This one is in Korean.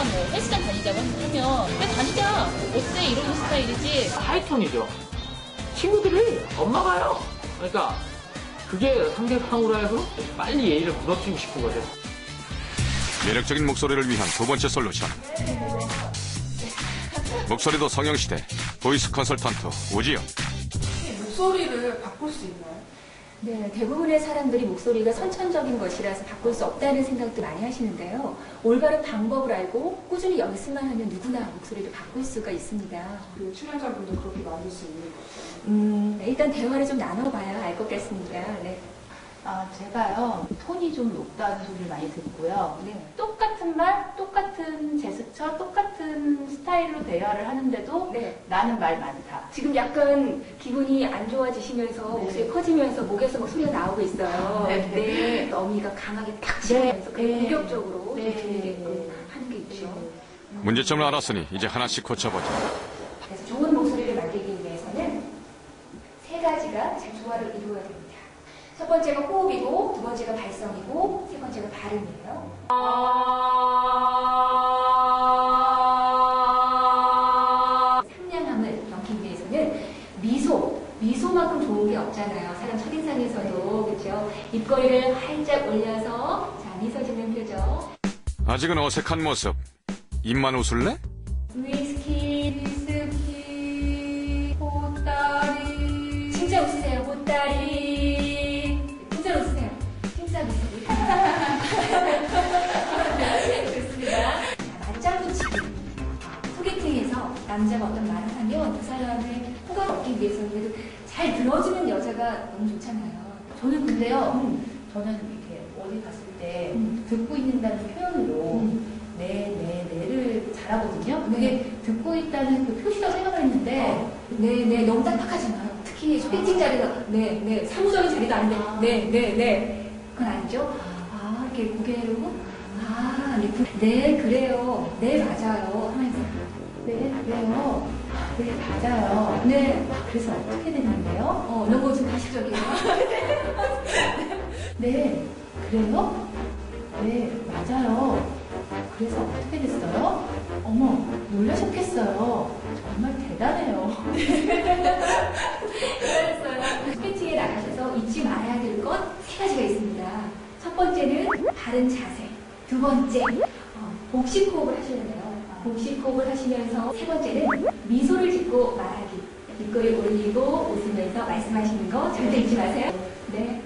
우리가 뭐 헬스장 다니자고 하면 왜 다니자 어때 이러는 스타일이지 하이톤이죠. 친구들이 엄마가요. 그러니까 그게 상대방으로 해서 빨리 예의를 무너뜨리고 싶은 거죠. 매력적인 목소리를 위한 두 번째 솔루션. 목소리도 성형시대 보이스 컨설턴트 오지영. 목소리를 바꿀 수 있나요? 네, 대부분의 사람들이 목소리가 선천적인 것이라서 바꿀 수 없다는 생각도 많이 하시는데요. 올바른 방법을 알고 꾸준히 연습만 하면 누구나 목소리를 바꿀 수가 있습니다. 그 출연자분도 그렇게 만들 수 있는 거죠. 음, 네, 일단 대화를 좀 나눠봐야 알 것 같습니다. 네. 아, 제가요, 톤이 좀 높다는 소리를 많이 듣고요. 네. 똑같은 말, 똑같은 제스처, 똑같은 스타일로 대화를 하는데도 네. 나는 말 많다. 지금 약간 기분이 안 좋아지시면서 네. 목소리 커지면서 목에서 막 소리가 나오고 있어요. 네. 네. 어미가 강하게 탁 치면서 그 네. 공격적으로 네. 들리게끔 하는 게 있죠. 문제점을 알았으니 이제 하나씩 고쳐보자. 그래서 좋은 목소리를 만들기 위해서는 세 가지가 잘 조화를 이루어야 됩니다. 첫 번째가 호흡이고, 두 번째가 발성이고, 세 번째가 발음이에요. 상냥함을 넘기기 위해서는 미소, 미소만큼 좋은 게 없잖아요. 사람 첫인상에서도, 그렇죠? 입꼬리를 활짝 올려서, 자, 미소 짓는 표정. 아직은 어색한 모습. 입만 웃을래? 위스키, 위스키, 보따리. 진짜 웃으세요, 보따리. 남자가 어떤 말을 하면 그 사람의 호감 얻기 위해서 그래도 잘 들어주는 여자가 너무 좋잖아요. 저는 근데요, 음. 저는 이렇게 어디 갔을 때 음. 듣고 있는다는 표현으로 음. 네, 네, 네를 잘하거든요. 네. 그게 듣고 있다는 그 표시라고 생각을 했는데, 네, 네, 너무 딱딱하잖아요. 특히 소개팅 자리가, 네, 네, 사무적인 자리도 아닌데, 네, 네, 네. 그건 아니죠? 아, 이렇게 고개를, 아, 네, 그래요. 네, 맞아요. 하면서, 네. 네, 맞아요. 네, 그래서 어떻게 됐는데요? 어, 너무 좀 가식적이에요. 네, 그래요? 네, 맞아요. 그래서 어떻게 됐어요? 어머, 놀라셨겠어요. 정말 대단해요. 그랬어요. 소개팅에 나가셔서 잊지 말아야 될것세 가지가 있습니다. 첫 번째는 바른 자세. 두 번째, 어, 복식 호흡을 하셔야 돼요. 복식 호흡을 하시면서 세 번째는 미소를 짓고 말하기. 입꼬리 올리고 웃으면서 말씀하시는 거 절대 잊지 마세요. 네.